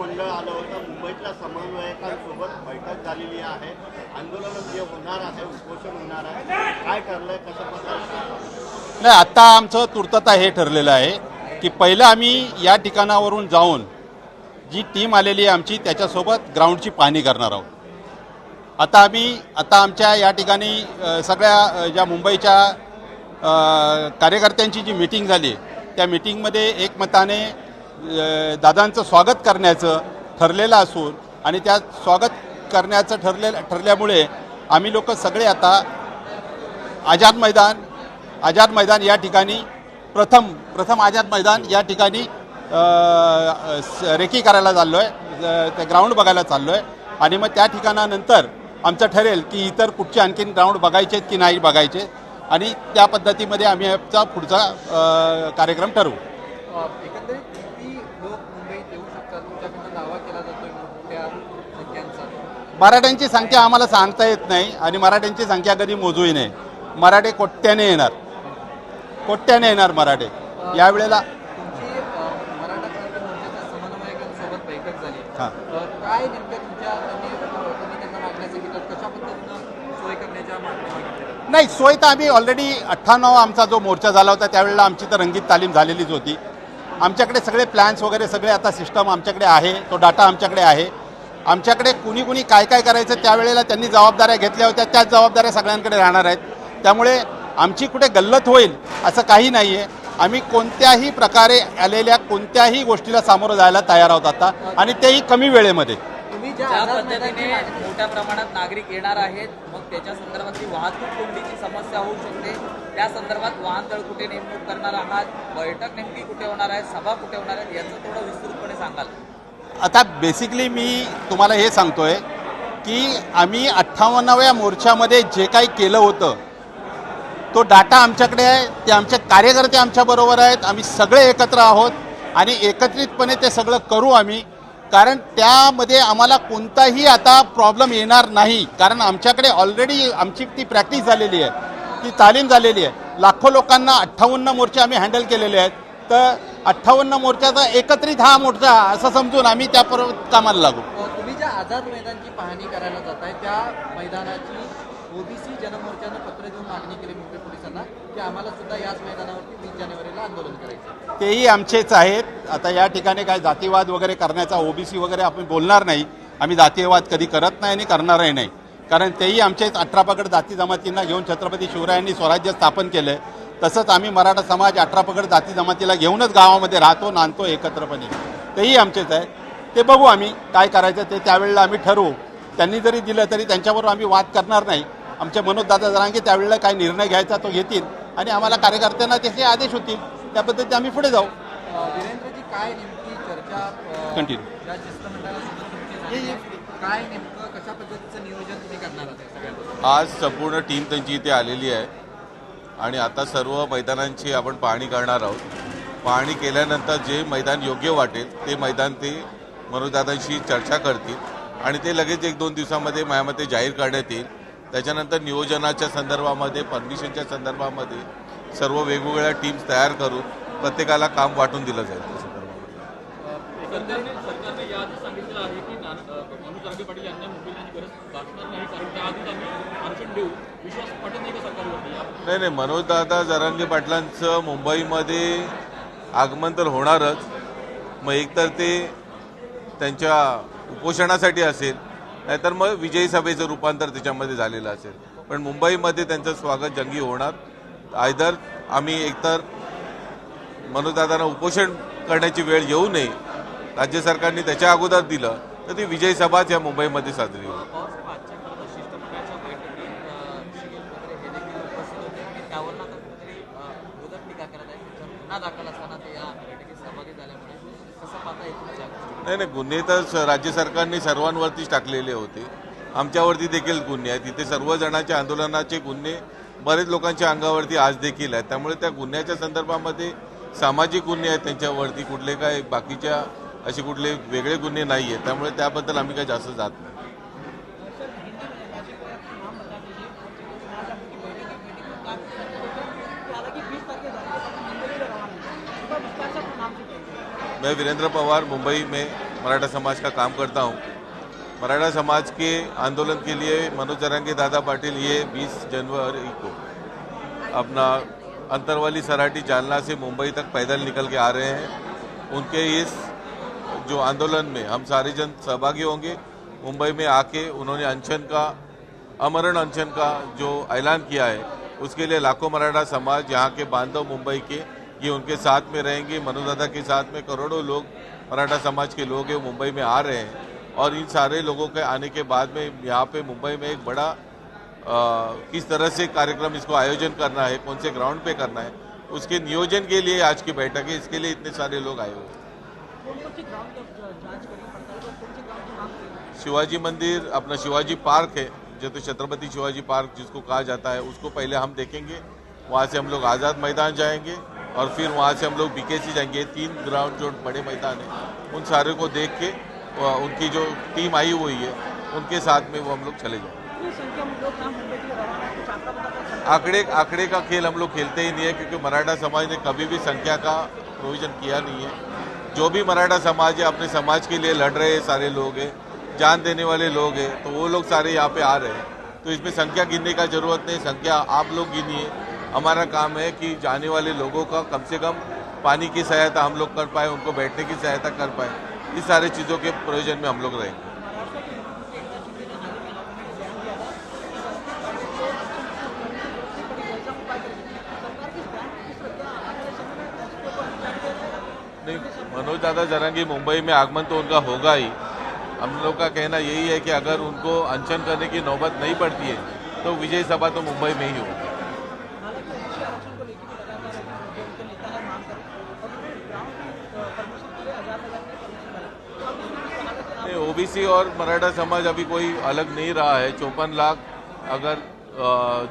मंडळ आलं होतं. मुंबईतल्या समन्वयकांसोबत बैठक झालेली आहे. आंदोलन जे होणार आहे उपोषण होणार आहे काय ठरलंय कसं प्रकार नाही आत्ता आमचं तुर्तता हे ठरलेलं आहे की पहिलं आम्ही या ठिकाणावरून जाऊन जी टीम आलेली आहे आमची त्याच्यासोबत ग्राउंडची पाहणी करणार आहोत. आता आम्ही आता आमच्या या ठिकाणी सगळ्या ज्या मुंबईच्या कार्यकर्त्यांची जी मीटिंग झाली त्या मीटिंगमध्ये एकमताने दादांचं स्वागत करण्याचं ठरलेलं असून आणि त्या स्वागत करण्याचं ठरले ठरल्यामुळे आम्ही लोक सगळे आता आझाद मैदान आझाद मैदान या ठिकाणी प्रथम प्रथम आझाद मैदान या ठिकाणी रेकी करायला चाललो आहे ते ग्राउंड बघायला चाललो आहे आणि मग त्या ठिकाणानंतर आमचं ठरेल की इतर कुठचे आणखीन ग्राउंड बघायचे आहेत की नाही बघायचे. आणि त्या पद्धतीमध्ये आम्ही आमचा पुढचा कार्यक्रम ठरवू. मराठ्यांची संख्या आम्हाला सांगता येत नाही आणि मराठ्यांची संख्या कधी मोजूही नाही. मराठे कोट्याने येणार. कोट्याने येणार मराठे. यावेळेला हां. नाही सोय तर आम्ही ऑलरेडी अठ्ठ्याण्णव आमचा जो मोर्चा झाला होता त्यावेळेला आमची तर रंगीत तालीम झालेलीच होती. आमच्याकडे सगळे प्लॅन्स वगैरे सगळे आता सिस्टम आमच्याकडे आहे. तो डाटा आमच्याकडे आहे. आमच्याकडे कुणी कुणी काय काय करायचं त्यावेळेला त्यांनी जबाबदाऱ्या घेतल्या होत्या त्याच जबाबदाऱ्या सगळ्यांकडे राहणार आहेत. त्यामुळे आमची कुठे गल्लत होईल असं काही नाही आहे आम्ही कोणत्याही प्रकारे आलेल्या कोणत्याही गोष्टीला सामोरं जायला तयार आहोत आता आणि तेही कमी वेळेमध्ये. तुम्ही ज्या पद्धतीने मोठ्या प्रमाणात नागरिक येणार आहेत मग त्याच्या संदर्भातली वाहतूक कोंडीची समस्या होऊ शकते. त्या संदर्भात वाहनतळ कुठे नेमणूक करणार आहात? बैठक नेमकी कुठे होणार आहे? सभा कुठे होणार आहे याचं थोडं विस्तृतपणे सांगाल. आता बेसिकली मी तुम्हाला हे सांगतोय की आम्ही अठ्ठावन्नाव्या मोर्चामध्ये जे काही केलं होतं तो डाटा आमच्याकडे आहे ते आमचे कार्यकर्ते आमच्याबरोबर आहेत आम्ही सगळे एकत्र आहोत आणि एकत्रितपणे ते सगळं करू आम्ही. कारण त्यामध्ये आम्हाला कोणताही आता प्रॉब्लेम येणार नाही. कारण आमच्याकडे ऑलरेडी आमची ती प्रॅक्टिस झालेली आहे ती तालीम झालेली आहे. लाखो लोकांना अठ्ठावन्न मोर्चे आम्ही हँडल केलेले आहेत. तर अठ्ठावन्न मोर्चाचा एकत्रित हा मोर्चा असं समजून आम्ही त्या कामाला लागू. तुम्ही ज्या आझाद मैदानची पाहणी करायला जाताय त्या मैदानाची ओबीसी जनमोर्चानं पत्र देऊन मागणी केली मुंबई पोलिसांना की आम्हाला सुद्धा याच मैदानावरती वीस जानेवारीला आंदोलन करायचं तेही आमचेच आहेत. आता या ठिकाणी काय जातीवाद वगैरे करण्याचा ओबीसी वगैरे आपण बोलणार नाही. आम्ही जातीयवाद कधी करत नाही आणि करणारही नाही. कारण तेही आमचेच अठरा पगड जाती जमातींना घेऊन छत्रपती शिवरायांनी स्वराज्य स्थापन केलं तसंच आम्ही मराठा समाज अठरा पगड जाती जमातीला घेऊनच गावामध्ये राहतो नांदतो एकत्रपणे. तेही आमचेच आहे. ते बघू आम्ही काय करायचं ते त्यावेळेला आम्ही ठरवू. त्यांनी जरी दिलं तरी त्यांच्याबरोबर आम्ही वाद करणार नाही. आमचे मनोजदादा जरांगे त्यावेळेला काय निर्णय घ्यायचा तो घेतील आणि आम्हाला कार्यकर्त्यांना त्याचे आदेश होतील. त्या पद्धतीने आम्ही पुढे जाऊ. काय नेमकी चर्चा आहे? काय नेमकं कशा पद्धतीचं नियोजन तुम्ही करणार आज संपूर्ण टीम त्यांची इथे आलेली आहे. आणि आता सर्व मैदानांची आपण पाहणी करणार आहोत. पाहणी केल्यानंतर जे मैदान योग्य वाटेल ते मैदान ते मनोजदादांशी चर्चा करतील आणि ते लगेच एक दोन दिवसामध्ये माझ्यामध्ये जाहीर करण्यात येईल. त्याच्यानंतर नियोजनाच्या संदर्भामध्ये परमिशनच्या संदर्भामध्ये सर्व वेगवेगळ्या टीम्स तयार करून प्रत्येकाला काम वाटून दिलं जाईल. त्या संदर्भामध्ये. नाही नाही का सरकारवरती? मनोजदादा पाटलांचं मुंबईमध्ये आगमन तर होणारच. मग एकतर ते त्यांच्या उपोषणासाठी असेल नाहीतर मग विजयी सभेचं रूपांतर त्याच्यामध्ये झालेलं असेल. पण मुंबईमध्ये त्यांचं स्वागत जंगी होणार. आयदर आम्ही एकतर मनोजदादांना उपोषण करण्याची वेळ येऊ नये राज्य सरकारने त्याच्या अगोदर दिलं तर ती विजयी सभाच या मुंबईमध्ये साजरी होईल पावसाळ्यात आजच्या खरं तर शिष्टमंडळाच्या बैठकीत अ, शिगेल वगैरे हे देखील उपस्थित होते आणि त्यावरून आता कुठेतरी अ, विरोधक टीका करत आहे की जर गुन्हा दाखल असताना ते या बैठकीत सहभागी झाल्यामुळे कसं पाहता येईल तुमच्या गोष्टी नाही नाही गुन्हे तर राज्य सरकारने सर्वांवरतीच टाकलेले होते. आमच्यावरती देखील गुन्हे आहेत. तिथे सर्वजणांच्या आंदोलनाचे गुन्हे बरेच लोकांच्या अंगावरती आज देखील आहेत. त्यामुळे त्या गुन्ह्याच्या संदर्भामध्ये सामाजिक गुन्हे आहेत त्यांच्यावरती. कुठले काय बाकीच्या असे कुठले वेगळे गुन्हे नाही आहेत त्यामुळे त्याबद्दल आम्ही काही जास्त जात नाही. मैं वीरेंद्र पवार मुंबई में मराठा समाज का काम करता हूँ। मराठा समाज के आंदोलन के लिए मनोज जरांगे दादा पाटिल, ये 20 जनवरी को अपना अंतरवाली सराठी जालना से मुंबई तक पैदल निकल के आ रहे हैं। उनके इस जो आंदोलन में हम सारे जन सहभागी होंगे। मुंबई में आके उन्होंने अनशन का, अमरण अनशन का जो ऐलान किया है, उसके लिए लाखों मराठा समाज यहाँ के बांधव मुंबई के ये उनके साथ में रहेंगे। मनोज दादा के साथ में करोड़ों लोग मराठा समाज के लोग हैं मुंबई में आ रहे हैं। और इन सारे लोगों के आने के बाद में यहाँ पे मुंबई में एक बड़ा अ, किस तरह से कार्यक्रम इसको आयोजन करना है कौन से ग्राउंड पे करना है उसके नियोजन के लिए आज की बैठक है। इसके लिए इतने सारे लोग आए हुए शिवाजी मंदिर अपना शिवाजी पार्क है जो तो छत्रपति शिवाजी पार्क जिसको कहा जाता है उसको पहले हम देखेंगे। वहाँ से हम लोग आज़ाद मैदान जाएँगे। और फिर वहाँ से हम लोग बीकेसी जाएँगे। तीन ग्राउंड जो बड़े मैदान है उन सारे को देख के उनकी जो टीम आई हुई है उनके साथ में वो हम लोग चले जाएँगे। आंकड़े आंकड़े का खेल हम लोग खेलते ही नहीं है क्योंकि मराठा समाज ने कभी भी संख्या का प्रोविज़न किया नहीं है। जो भी मराठा समाज है अपने समाज के लिए लड़ रहे हैं सारे लोग हैं जान देने वाले लोग हैं तो वो लोग सारे यहाँ पे आ रहे हैं। तो इसमें संख्या गिनने का ज़रूरत नहीं संख्या आप लोग गिनिए। हमारा काम है कि जाने वाले लोगों का कम से कम पानी की सहायता हम लोग कर पाए, उनको बैठने की सहायता कर पाए। इस सारी चीज़ों के प्रयोजन में हम लोग रहेंगे मनोज दादा जरांगी मुंबई में आगमन तो उनका होगा ही। हम लोग का कहना यही है कि अगर उनको अनशन करने की नौबत नहीं पड़ती है तो विजय सभा तो मुंबई में ही होगी नहीं ओबीसी और मराठा समाज अभी कोई अलग नहीं रहा है। चौपन लाख अगर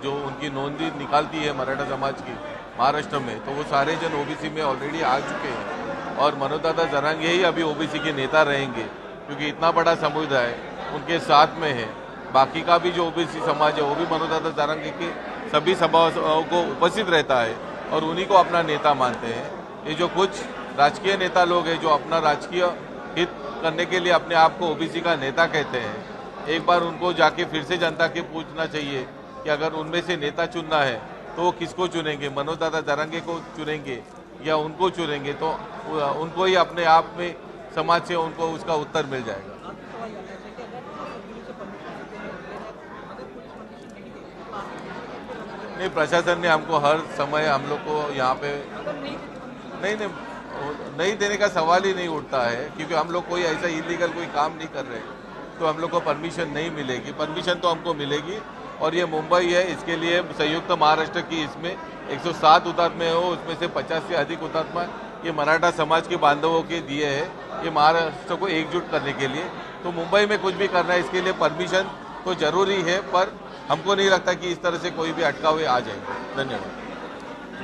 जो उनकी नोंदी निकालती है मराठा समाज की, महाराष्ट्र में तो वो सारे जन ओबीसी में ऑलरेडी आ चुके हैं। और मनोज दादा जरांगे ही अभी ओबीसी के नेता रहेंगे, क्योंकि इतना बड़ा समुदाय उनके साथ में है। बाकी का भी जो ओबीसी समाज है, वो भी मनोज दादा जरांगे के सभी सभाओं को उपस्थित रहता है और उन्हीं को अपना नेता मानते हैं। ये जो कुछ राजकीय नेता लोग हैं, जो अपना राजकीय हित करने के लिए अपने आप को ओबीसी का नेता कहते हैं। एक बार उनको जाके फिर से जनता के पूछना चाहिए कि अगर उनमें से नेता चुनना है तो वो किसको चुनेंगे? मनोज दादा जरांगे को चुनेंगे या उनको चुनेंगे? तो उनको ही अपने आप में समाज से उनको उसका उत्तर मिल जाएगा। नहीं, प्रशासन ने हमको हर समय हम लोग को यहाँ पे नहीं नहीं। नहीं देने का सवाल ही नहीं उठता है, क्योंकि हम लोग कोई ऐसा इलीगल कोई काम नहीं कर रहे तो हम लोग को परमिशन नहीं मिलेगी। परमिशन तो हमको मिलेगी, और ये मुंबई है, इसके लिए संयुक्त महाराष्ट्र की इसमें 107 हुतात्मे हो, उसमें से 50 से अधिक उतात्मा ये मराठा समाज के बांधवों के दिए है, ये महाराष्ट्र को एकजुट करने के लिए। तो मुंबई में कुछ भी करना है, इसके लिए परमिशन तो ज़रूरी है, पर हमको नहीं लगता कि इस तरह से कोई भी अटका हुए आ जाए धन्यवाद।